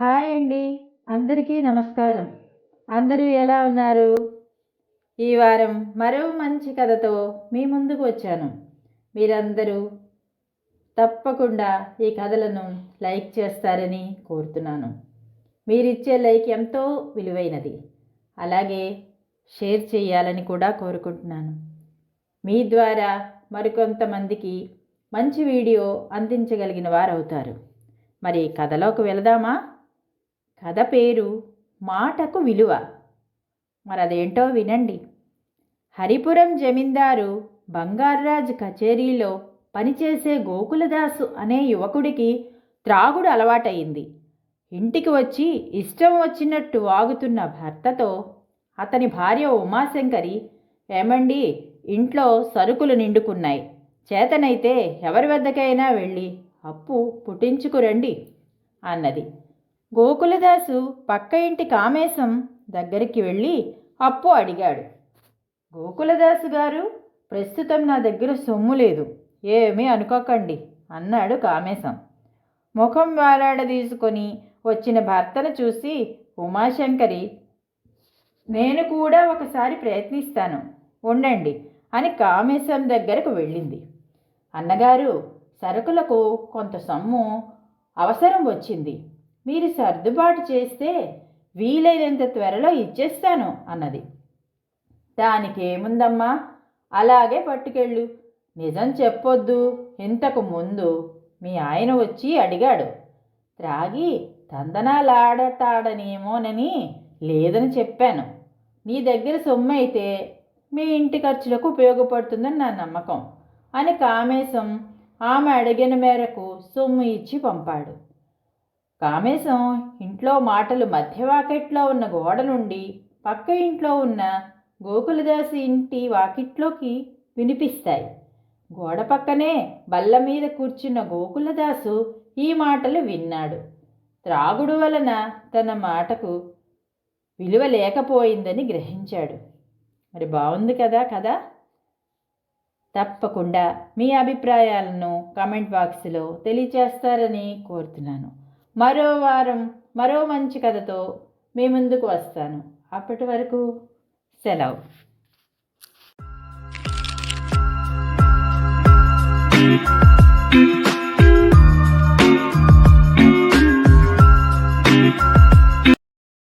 Hi అండి. అందరికీ నమస్కారం. అందరూ ఎలా ఉన్నారు? ఈ వారం మరో మంచి కథతో మీ ముందుకు వచ్చాను. మీరందరూ తప్పకుండా ఈ కథలను లైక్ చేస్తారని కోరుతున్నాను. మీరిచ్చే లైక్ ఎంతో విలువైనది. అలాగే షేర్ చేయాలని కూడా కోరుకుంటున్నాను. మీ ద్వారా మరికొంతమందికి మంచి వీడియో అందించగలిగిన వారు అవుతారు మరి కథలోకి వెళదామా? కథ పేరు మాటకు విలువ. మరదేంటో వినండి. హరిపురం జమీందారు బంగార్రాజ్ కచేరీలో పనిచేసే గోకులదాసు అనే యువకుడికి త్రాగుడు అలవాటయింది. ఇంటికి వచ్చి ఇష్టం వచ్చినట్టు వాగుతున్న భర్తతో అతని భార్య ఉమాశంకరి ఏమండి ఇంట్లో సరుకులు నిండుకున్నాయి. చేతనైతే ఎవరి వద్దకైనా వెళ్ళి అప్పు పుట్టించుకురండి అన్నది. గోకులదాసు పక్క ఇంటి కామేశం దగ్గరికి వెళ్ళి అప్పు అడిగాడు. గోకులదాసు గారు ప్రస్తుతం నా దగ్గర సొమ్ము లేదు ఏమీ అనుకోకండి అన్నాడు కామేశం. ముఖం వేలాడదీసుకొని వచ్చిన భర్తను చూసి ఉమాశంకరి నేను కూడా ఒకసారి ప్రయత్నిస్తాను ఉండండి అని కామేశం దగ్గరకు వెళ్ళింది. అన్నగారు సరుకులకు కొంత సొమ్ము అవసరం వచ్చింది మీరు సర్దుబాటు చేస్తే వీలైనంత త్వరలో ఇచ్చేస్తాను అన్నది. దానికేముందమ్మా? అలాగే పట్టుకెళ్ళు. నిజం చెప్పొద్దు. ఇంతకు ముందు మీ ఆయన వచ్చి అడిగాడు. త్రాగి తందనాలాడతాడనేమోనని లేదని చెప్పాను. నీ దగ్గర సొమ్ము అయితే మీ ఇంటి ఖర్చులకు ఉపయోగపడుతుందని నా నమ్మకం అని కామేశం ఆమె అడిగిన మేరకు సొమ్ము ఇచ్చి పంపాడు. కామేశం ఇంట్లో మాటలు మధ్య వాకెట్లో ఉన్న గోడ నుండి పక్క ఇంట్లో ఉన్న గోకులదాసి ఇంటి వాకిట్లోకి వినిపిస్తాయి. గోడ పక్కనే బల్ల మీద కూర్చున్న గోకులదాసు ఈ మాటలు విన్నాడు. త్రాగుడు వలన తన మాటకు విలువ లేకపోయిందని గ్రహించాడు. మరి బాగుంది కదా కదా తప్పకుండా మీ అభిప్రాయాలను కామెంట్ బాక్స్లో తెలియచేస్తారని కోరుతున్నాను. మరో వారం మరో మంచి కథతో మీ ముందుకు వస్తాను. అప్పటి వరకు సెలవు.